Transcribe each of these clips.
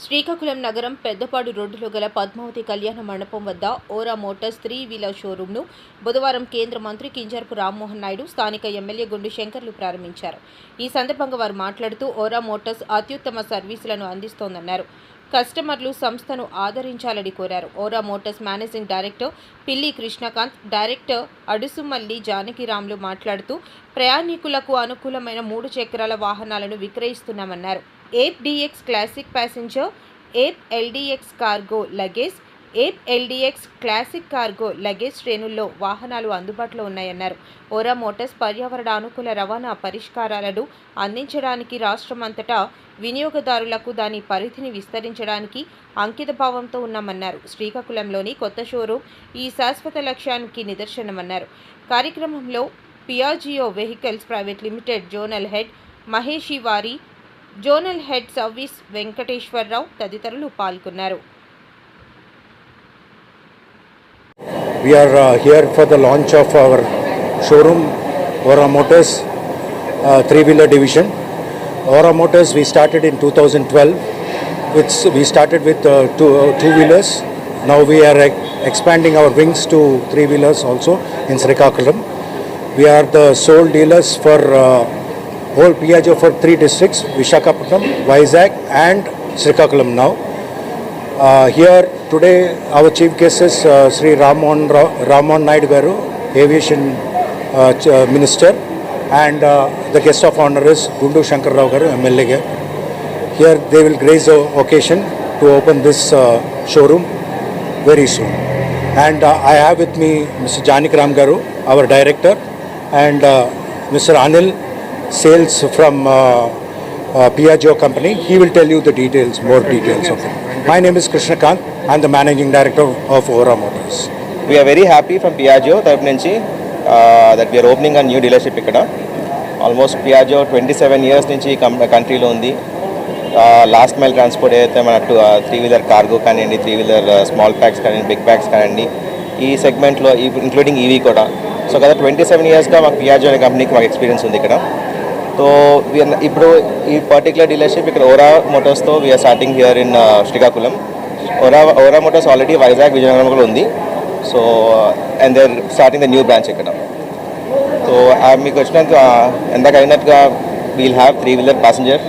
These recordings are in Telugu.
శ్రీకాకుళం నగరం పెద్దపాడు రోడ్డులో గల పద్మావతి కళ్యాణ మండపం వద్ద ఓరా మోటార్స్ త్రీ వీలర్ షోరూంను బుధవారం కేంద్ర మంత్రి కింజరపు రామ్మోహన్ నాయుడు స్థానిక ఎమ్మెల్యే గుండు శంకర్లు ప్రారంభించారు. ఈ సందర్భంగా వారు మాట్లాడుతూ ఓరా మోటార్స్ అత్యుత్తమ సర్వీసులను అందిస్తోందన్నారు. కస్టమర్లు సంస్థను ఆదరించాలని కోరారు. ఓరా మోటార్స్ మేనేజింగ్ డైరెక్టర్ పిల్లి కృష్ణకాంత్ డైరెక్టర్ అడుసుమల్లి జానకిరాములు మాట్లాడుతూ ప్రయాణికులకు అనుకూలమైన మూడు చక్రాల వాహనాలను విక్రయిస్తున్నామన్నారు. Ape DX classic passenger Ape LDX cargo luggage Ape LDX classic cargo luggage శ్రేణుల్లో వాహనాలు అందుబాటులో ఉన్నాయన్నారు. ఓరా మోటార్స్ పర్యావరణ అనుకూల రవాణా పరిష్కారాలను అందించడానికి రాష్ట్రమంతటా వినియోగదారులకు దాని పరిధిని విస్తరించడానికి అంకితభావంతో ఉన్నామన్నారు. శ్రీకాకుళంలోని కొత్త షోరూం ఈ శాశ్వత లక్ష్యానికి నిదర్శనమన్నారు. కార్యక్రమంలో Piaggio vehicles private limited zonal head మహేషి వారి జోనల్ హెడ్ సర్వీస్ వెంకటేశ్వరరావు తదితరులు పాల్గొన్నారు We are uh, here for the launch of our showroom, Aura Motors uh, three-wheeler division. Aura Motors we started in 2012. With, we started with uh, two, uh, two-wheelers. Now we are ex- expanding our wings to three-wheelers also in Srikakulam. We are the sole dealers for uh, whole Piaggio for three districts, Vishakhapatnam, Vizag and Srikakulam now. Uh, here today our chief guest is uh, Sri Ramon Ra- Ramon Naidu Garu, aviation uh, uh, minister, and uh, the guest of honor is Gundu Shankar Rao Garu, MLA. garu. Here they will grace the occasion to open this uh, showroom very soon. And uh, I have with me Mr. Janik Ram Garu, our director, and uh, Mr. Anil, sales from uh, company Piaggio company. He will tell you the details, more details of it. My name is Krishna Kant. I'm the managing director of Ora Motors. We are very happy from Piaggio తరపు నుంచి that we are opening a new dealership ఇక్కడ almost Piaggio twenty seven years నుంచి కంట్రీలో ఉంది లాస్ట్ మైల్ ట్రాన్స్పోర్ట్ ఏదైతే మన టూ త్రీ వీలర్ కార్గో కానివ్వండి త్రీ వీలర్ స్మాల్ ప్యాక్స్ కానివ్వండి బిగ్ ప్యాక్స్ కానివ్వండి ఈ సెగ్మెంట్లో ఇంక్లూడింగ్ ఈవీ కూడా సో గత ట్వంటీ సెవెన్ ఇయర్స్గా మాకు పియాజో అనే కంపెనీకి మాకు ఎక్స్పీరియన్స్ ఉంది ఇక్కడ సో ఇప్పుడు ఈ పర్టికులర్ డీలర్షిప్ ఇక్కడ Ora మోటార్స్తో we are starting here in Srikakulam. Ora Ora motors already Vizag Vizianagaram కూడా ఉంది. So and they starting the new branch ఇక్కడ. సో మీకు వచ్చినాక ఎందాక అయినట్టుగా we'll have three wheeler passenger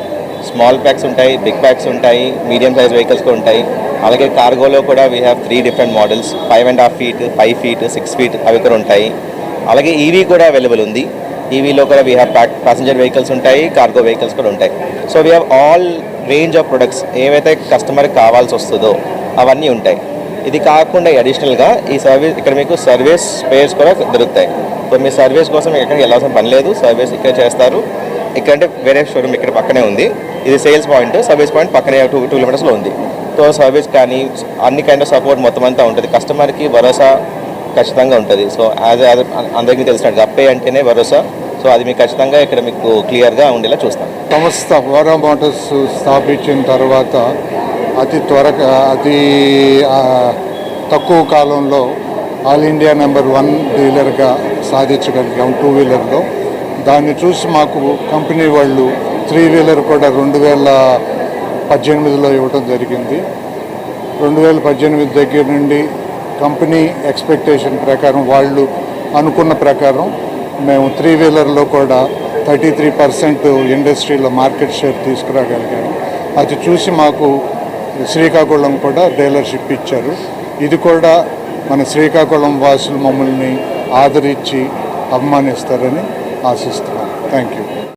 small packs ఉంటాయి బిగ్ ప్యాక్స్ ఉంటాయి మీడియం సైజ్ వెహికల్స్ కూడా ఉంటాయి. అలాగే కార్గోలో కూడా we have three different models five and half feet five feet six feet అవి కూడా ఉంటాయి. అలాగే ఈవీ కూడా అవైలబుల్ ఉంది. ఈవీలో కూడా వీ హ్యావ్ ప్యాసింజర్ వెహికల్స్ ఉంటాయి కార్గో వెహికల్స్ కూడా ఉంటాయి. So we have all range of products ఏవైతే కస్టమర్కి కావాల్సి వస్తుందో అవన్నీ ఉంటాయి. ఇది కాకుండా అడిషనల్గా ఈ సర్వీస్ ఇక్కడ మీకు సర్వీస్ స్పేర్స్ కూడా దొరుకుతాయి. సో మీ సర్వీస్ కోసం ఎక్కడికి వెళ్ళాల్సిన పని లేదు. సర్వీస్ ఇక్కడ చేస్తారు. ఇక్కడ అంటే వేరే షోరూమ్ ఇక్కడ పక్కనే ఉంది. ఇది సేల్స్ పాయింట్ సర్వీస్ పాయింట్ పక్కనే టూ టూ కిలోమీటర్స్లో ఉంది. సో సర్వీస్ కానీ అన్ని కైండ్ ఆఫ్ సపోర్ట్ మొత్తం అంతా ఉంటుంది. కస్టమర్కి భరోసా ఖచ్చితంగా ఉంటుంది. సో యాజ్ అందరికీ తెలిసినట్టు అప్పే అంటేనే భరోసా సో అది మీకు ఖచ్చితంగా ఇక్కడ మీకు క్లియర్గా ఉండేలా చూస్తాం. సంస్థ ఫోరం మోటార్స్ స్థాపించిన తర్వాత అతి త్వరగా అతి తక్కువ కాలంలో ఆల్ ఇండియా నెంబర్ వన్ డీలర్గా సాధించగలిగాం టూ వీలర్లో దాన్ని చూసి మాకు కంపెనీ వాళ్ళు త్రీ వీలర్ కూడా రెండు వేల పద్దెనిమిదిలో ఇవ్వడం జరిగింది. రెండు వేల పద్దెనిమిది దగ్గర నుండి కంపెనీ ఎక్స్పెక్టేషన్ ప్రకారం వాళ్ళు అనుకున్న ప్రకారం మేము త్రీ వీలర్లో కూడా థర్టీ త్రీ పర్సెంట్ ఇండస్ట్రీలో మార్కెట్ షేర్ తీసుకురాగలిగాము. అది చూసి మాకు శ్రీకాకుళం కూడా డీలర్షిప్ ఇచ్చారు. ఇది కూడా మన శ్రీకాకుళం వాసులు మమ్మల్ని ఆదరించి అభిమానిస్తారని ఆశిస్తున్నాం. Thank you